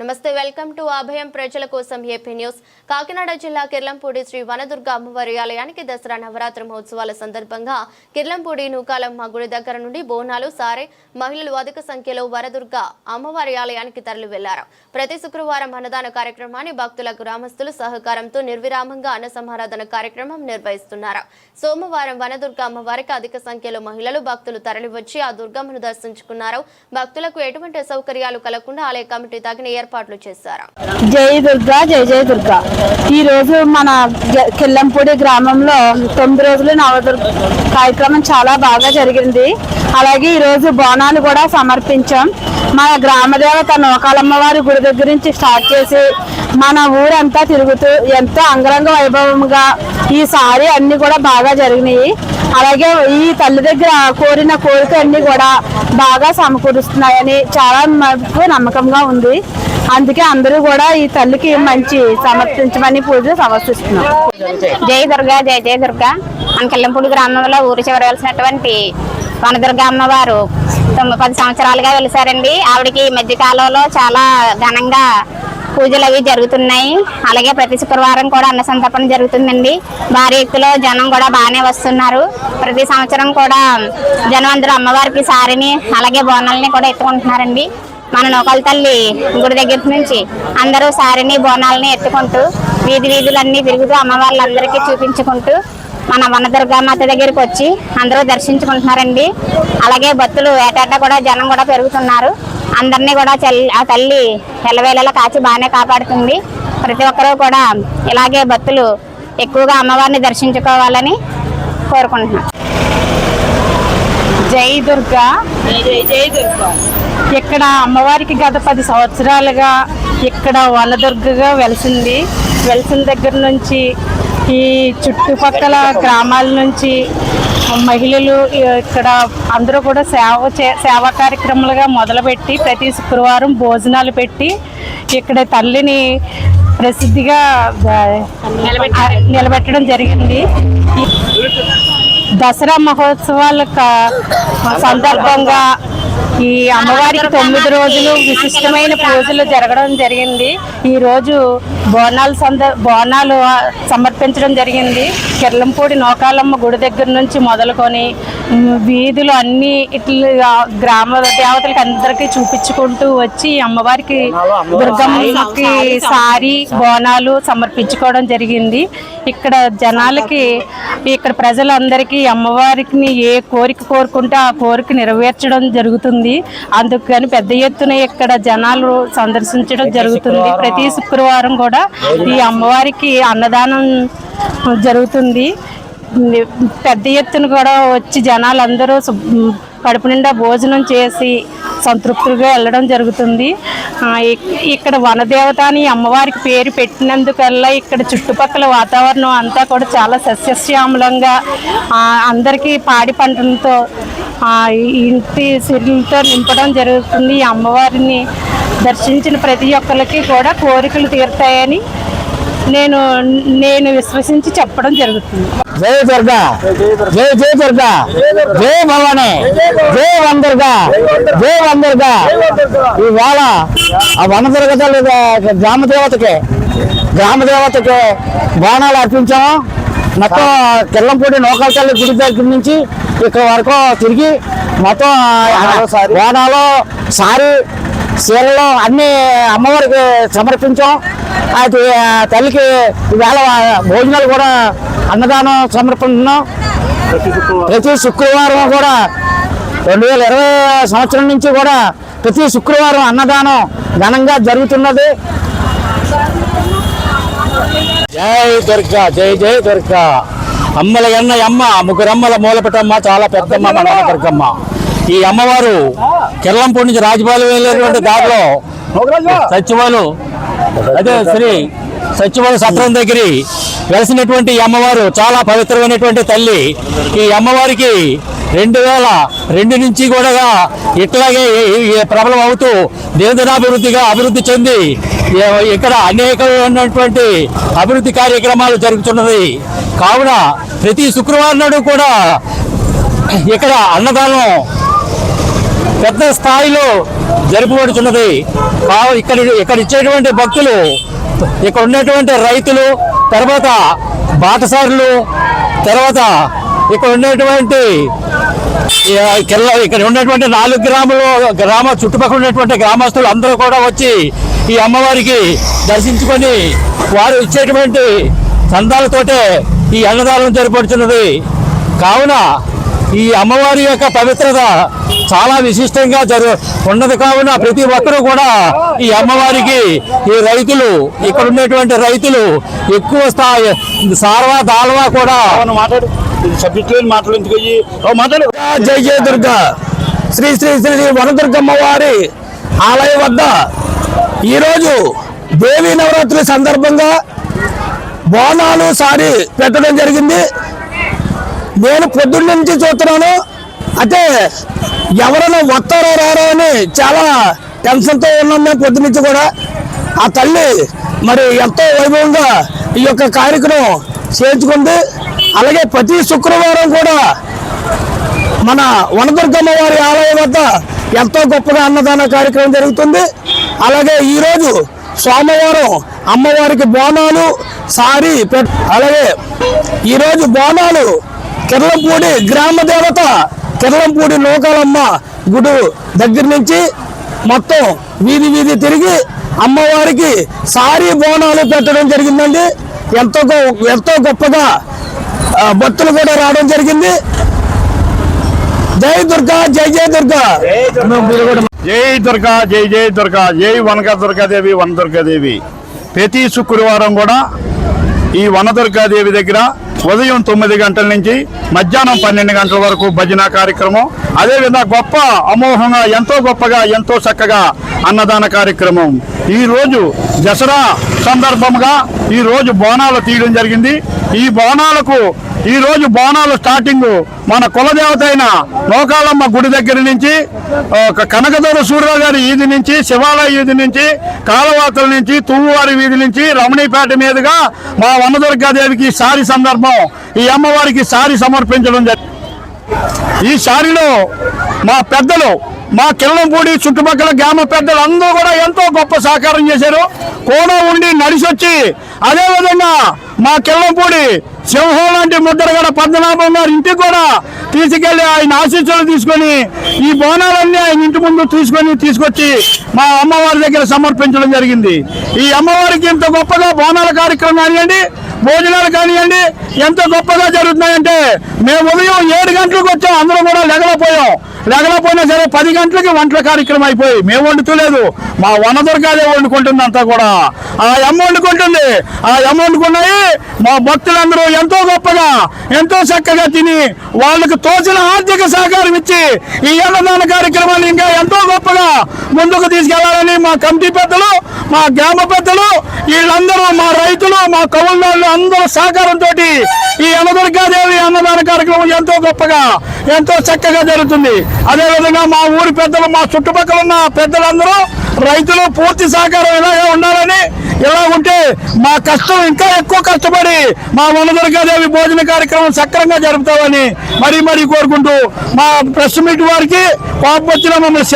నమస్తే welcome to అభయం ప్రజల కోసం ఏపీ న్యూస్. కాకినాడ జిల్లా కిర్లంపూడి శ్రీ వనదుర్గ అమ్మవారి ఆలయానికి దసరా నవరాత్రి మహోత్సవాల సందర్భంగా కిర్లంపూడి నూకాలమ్మ గుడి దగ్గర నుండి బోనాలు సారే మహిళలు అధిక సంఖ్యలో వరదుర్గ అమ్మవారి ఆలయానికి తరలి వెళ్ళారు ప్రతి శుక్రవారం అన్నదాన కార్యక్రమాన్ని భక్తుల గ్రామస్తులు సహకారంతో నిర్విరామంగా అన్న సమారాధన కార్యక్రమం నిర్వహిస్తున్నారు. సోమవారం వనదుర్గ అమ్మవారికి అధిక సంఖ్యలో మహిళలు భక్తులు తరలివచ్చి ఆ దుర్గమ్మను దర్శించుకున్నారు. భక్తులకు ఎటువంటి అసౌకర్యాలు కలగకుండా ఆలయ కమిటీ తగిన ఏర్పాట్లు చేశారు. జై దుర్గా జై జై దుర్గా. ఈ రోజు మన కిల్లంపూడి గ్రామంలో తొమ్మిది రోజులు నవదుర్గ కార్యక్రమం చాలా బాగా జరిగింది. అలాగే ఈ రోజు బోనాలు కూడా సమర్పించాం. మన గ్రామదేవత నోకాలమ్మ వారి గుడి దగ్గర నుంచి స్టార్ట్ చేసి మన ఊరంతా తిరుగుతూ ఎంతో అంగరంగ వైభవంగా ఈసారి అన్ని కూడా బాగా జరిగినాయి. అలాగే ఈ తల్లి దగ్గర కోరిన కోరిక అన్ని కూడా బాగా సమకూరుస్తున్నాయని చాలా మనకు నమ్మకంగా ఉంది. అందుకే అందరూ కూడా ఈ తల్లికి మంచి సమర్పించమని పూజ సమర్పిస్తున్నాం. జై దుర్గా జై జై దుర్గా. మన కిల్లంపూడి గ్రామంలో ఊరి చివరి వెలిసినటువంటి వనదుర్గ అమ్మవారు తొమ్మిది పది సంవత్సరాలుగా వెలిసారండి. ఆవిడకి ఈ మధ్య కాలంలో చాలా ఘనంగా పూజలు అవి జరుగుతున్నాయి. అలాగే ప్రతి శుక్రవారం కూడా అన్న సంతర్పణ జరుగుతుందండి. భారీ ఎత్తులో జనం కూడా బాగానే వస్తున్నారు. ప్రతి సంవత్సరం కూడా జనం అందరూ అమ్మవారికి సారిని అలాగే బోనాలని కూడా ఎత్తుకుంటున్నారండి. మన నోకల తల్లి గుడి దగ్గర నుంచి అందరూ సారిని బోనాలని ఎత్తుకుంటూ వీధి వీధులన్నీ తిరుగుతూ అమ్మవార్లందరికీ చూపించుకుంటూ మన వనదుర్గామాత దగ్గరికి వచ్చి అందరూ దర్శించుకుంటున్నారండి. అలాగే భక్తులు ఏటాటా కూడా జనం కూడా పెరుగుతున్నారు. అందరినీ కూడా ఆ తల్లి ఎల్లవేళలా కాచి బాగానే కాపాడుతుంది. ప్రతి ఒక్కరూ కూడా ఇలాగే భక్తులు ఎక్కువగా అమ్మవారిని దర్శించుకోవాలని కోరుకుంటున్నాం. జై దుర్గా. ఇక్కడ అమ్మవారికి గత పది సంవత్సరాలుగా ఇక్కడ వనదుర్గగా వెలిసింది. వెలిసిన దగ్గర నుంచి ఈ చుట్టుపక్కల గ్రామాల నుంచి మహిళలు ఇక్కడ అందరూ కూడా సేవ చే సేవా కార్యక్రమాలుగా మొదలుపెట్టి ప్రతి శుక్రవారం భోజనాలు పెట్టి ఇక్కడ తల్లిని ప్రసిద్ధిగా నిలబెట్టడం జరిగింది. దసరా మహోత్సవాల సందర్భంగా ఈ అమ్మవారికి తొమ్మిది రోజులు విశిష్టమైన పూజలు జరగడం జరిగింది. ఈ రోజు బోనాలు సంద బోనాలు సమర్పించడం జరిగింది. కిర్లంపూడి నోకాలమ్మ గుడి దగ్గర నుంచి మొదలుకొని వీధులు అన్ని ఇట్లా గ్రామ దేవతలకి అందరికీ చూపించుకుంటూ వచ్చి అమ్మవారికి దుర్గమ్మకి సారీ బోనాలు సమర్పించుకోవడం జరిగింది. ఇక్కడ జనాలకి ఇక్కడ ప్రజలందరికీ అమ్మవారికి ఏ కోరిక కోరుకుంటే ఆ కోరిక నెరవేర్చడం జరుగుతుంది. అందుకని పెద్ద ఎత్తున ఇక్కడ జనాలు సందర్శించడం జరుగుతుంది. ప్రతి శుక్రవారం కూడా ఈ అమ్మవారికి అన్నదానం జరుగుతుంది. పెద్ద ఎత్తున కూడా వచ్చి జనాలందరూ శుభ్- కడుపు నిండా భోజనం చేసి సంతృప్తిగా వెళ్ళడం జరుగుతుంది. ఇక్కడ వనదేవత అని అమ్మవారికి పేరు పెట్టినందుకల్లా ఇక్కడ చుట్టుపక్కల వాతావరణం అంతా కూడా చాలా సస్యశ్యామలంగా అందరికీ పాడి పంటలతో ఇంటి సిరులతో నింపడం జరుగుతుంది. ఈ అమ్మవారిని దర్శించిన ప్రతి ఒక్కరికి కూడా కోరికలు తీరుతాయని నేను నేను విశ్వసించి చెప్పడం జరుగుతుంది. జై దుర్గా జై జై దుర్గా జై భవాని జై వందర్గా దుర్గా జై వన్ ఇవాళ ఆ వనదుర్గ గ్రామ దేవతకి గ్రామ దేవతకి బాణాలు అర్పించాము. మొత్తం కిల్లంపూడి నోకల తల్లి గుడి దగ్గర నుంచి ఇక్కడ వరకు తిరిగి మొత్తం బాణాలు సారి చీరలు అన్ని అమ్మవారికి సమర్పించాం. అది ఆ, తల్లికి ఇవాళ భోజనాలు కూడా అన్నదానం సమర్పిస్తున్నాం ప్రతి శుక్రవారం. కూడా రెండు వేల ఇరవై సంవత్సరం నుంచి కూడా ప్రతి శుక్రవారం అన్నదానం ఘనంగా జరుగుతున్నది. జై దుర్గా జై జై దుర్గా. అమ్మల ఎన్న అమ్మ ముగ్గురమ్మల మూలపెట్టమ్మ చాలా పెద్దమ్మ మన దుర్గమ్మ. ఈ అమ్మవారు కిర్లంపూడి నుంచి రాజపాలెం వెళ్ళేటువంటి దారిలో సత్యవాలు అదే శ్రీ సత్యవాల సత్రం దగ్గర వెలిసినటువంటి అమ్మవారు చాలా పవిత్రమైనటువంటి తల్లి. ఈ అమ్మవారికి రెండు వేల రెండు నుంచి కూడా ఇట్లాగే ప్రబలం అవుతూ దేవదనాభివృద్ధిగా అభివృద్ధి చెంది ఇక్కడ అనేకమైనటువంటి అభివృద్ధి కార్యక్రమాలు జరుగుతున్నది. కావున ప్రతి శుక్రవారం నాడు కూడా ఇక్కడ అన్నదానం పెద్ద స్థాయిలో జరుపబడుతున్నది కావు ఇక్కడ ఇక్కడ ఇచ్చేటువంటి భక్తులు ఇక్కడ ఉన్నటువంటి రైతులు తర్వాత బాటసారులు తర్వాత ఇక్కడ ఉన్నటువంటి ఇక్కడ ఉన్నటువంటి నాలుగు గ్రాములు గ్రామ చుట్టుపక్కల ఉన్నటువంటి గ్రామస్తులు అందరూ కూడా వచ్చి ఈ అమ్మవారికి దర్శించుకొని వారు ఇచ్చేటువంటి చందాలతోటే ఈ అన్నదానం జరపడుతున్నది కావున ఈ అమ్మవారి యొక్క పవిత్రత చాలా విశిష్టంగా జరు ఉన్నది కావున ప్రతి ఒక్కరూ కూడా ఈ అమ్మవారికి ఈ రైతులు ఇక్కడ ఉన్నటువంటి రైతులు ఎక్కువ స్థాయి సార్వా దాల్వా కూడా మాట్లాడు. జై జయ దుర్గ. శ్రీ శ్రీ శ్రీ శ్రీ వనదుర్గమ్మ వారి ఆలయం వద్ద ఈరోజు దేవీ నవరాత్రి సందర్భంగా బోనాలు సారి పెట్టడం జరిగింది. నేను పొద్దున్న నుంచి చూస్తున్నాను. అంటే ఎవరైనా వస్తారో రారో అని చాలా టెన్షన్తో ఉన్నాం మేము పొద్దు నుంచి కూడా. ఆ తల్లి మరి ఎంతో వైభవంగా ఈ యొక్క కార్యక్రమం చేయించుకుంది. అలాగే ప్రతి శుక్రవారం కూడా మన వనదుర్గమ్మ వారి ఆలయం వద్ద ఎంతో గొప్పగా అన్నదాన కార్యక్రమం జరుగుతుంది. అలాగే ఈరోజు సోమవారం అమ్మవారికి బోనాలు సారి పెట్- అలాగే ఈరోజు బోనాలు కిర్లంపూడి గ్రామ దేవత కిర్లంపూడి నూకాలమ్మ గుడి దగ్గర నుంచి మొత్తం వీధి వీధి తిరిగి అమ్మవారికి సారీ బోనాలు పెట్టడం జరిగిందండి. ఎంతో ఎంతో గొప్పగా భక్తులు కూడా రావడం జరిగింది. జై దుర్గా జై జై దుర్గా. జై దుర్గా జై జై దుర్గా జై వనక దుర్గాదేవి వన దుర్గాదేవి ప్రతి శుక్రవారం కూడా ఈ వనదుర్గాదేవి దగ్గర ఉదయం తొమ్మిది గంటల నుంచి మధ్యాహ్నం పన్నెండు గంటల వరకు భజన కార్యక్రమం. అదేవిధంగా గొప్ప అమోఘంగా ఎంతో గొప్పగా ఎంతో చక్కగా అన్నదాన కార్యక్రమం. ఈ రోజు దసరా సందర్భంగా ఈ రోజు బోనాలు తీయడం జరిగింది. ఈ బోనాలకు ఈ రోజు బోనాలు స్టార్టింగ్ మన కులదేవత అయిన నోకాలమ్మ గుడి దగ్గర నుంచి ఒక సూర్యరావు గారి వీధి నుంచి శివాలయ వీధి నుంచి కాలవాతల నుంచి తువ్వారి వీధి నుంచి రమణీపేట మీదుగా మా వనదుర్గాదేవికి సారి సందర్భం ఈ అమ్మవారికి సారి సమర్పించడం జరిగింది. ఈ సారిలో మా పెద్దలు మా కిరణంపూడి చుట్టుపక్కల గ్రామ పెద్దలు అందరూ కూడా ఎంతో గొప్ప సహకారం చేశారు. కోన ఉండి నడిచొచ్చి అదేవిధంగా మా కిల్లంపూడి సింహం లాంటి ముద్రగడ పద్మనాభం గారి ఇంటికి కూడా తీసుకెళ్ళి ఆయన ఆశీస్సులు తీసుకొని ఈ బోనాలన్నీ ఆయన ఇంటి ముందు తీసుకొని తీసుకొచ్చి మా అమ్మవారి దగ్గర సమర్పించడం జరిగింది. ఈ అమ్మవారికి ఇంత గొప్పగా బోనాల కార్యక్రమం కానివ్వండి భోజనాలు కానివ్వండి ఎంత గొప్పగా జరుగుతున్నాయంటే మేము ఉదయం ఏడు గంటలకు వచ్చాం అందరం కూడా లెగలపోయాం లేకపోయినా సరే పది గంటలకి వంటల కార్యక్రమం అయిపోయి మేము వండుతలేదు. మా వనదుర్గాదే వండుకుంటుంది అంతా కూడా. ఆ ఎమ్మ వండుకుంటుంది. ఆ ఎమ్మ వండుకున్నాయి. మా భక్తులందరూ ఎంతో గొప్పగా ఎంతో చక్కగా తిని వాళ్ళకు తోచిన ఆర్థిక సహకారం ఇచ్చి ఈ అన్నదాన కార్యక్రమాన్ని ఇంకా ఎంతో గొప్పగా ముందుకు తీసుకెళ్ళాలని మా కమిటీ పెద్దలు మా గ్రామ పెద్దలు వీళ్ళందరూ మా రైతులు మా కవులు అందరూ సహకారంతో ఈ అన్నదుర్గాదేవి అన్నదాన కార్యక్రమం ఎంతో గొప్పగా ఎంతో చక్కగా జరుగుతుంది. అదేవిధంగా మా ఊరి పెద్దలు మా చుట్టుపక్కల ఉన్న పెద్దలందరూ రైతులు పూర్తి సహకారం ఇలాగే ఉండాలని ఇలా ఉంటే మా కష్టం ఇంకా ఎక్కువ కష్టపడి మా వనదుర్గాదేవి భోజన కార్యక్రమం సక్రమంగా జరుపుతామని మరీ మరీ కోరుకుంటూ మా ప్రెస్ మీట్ వారికి పాప వచ్చిన మమ్మల్ని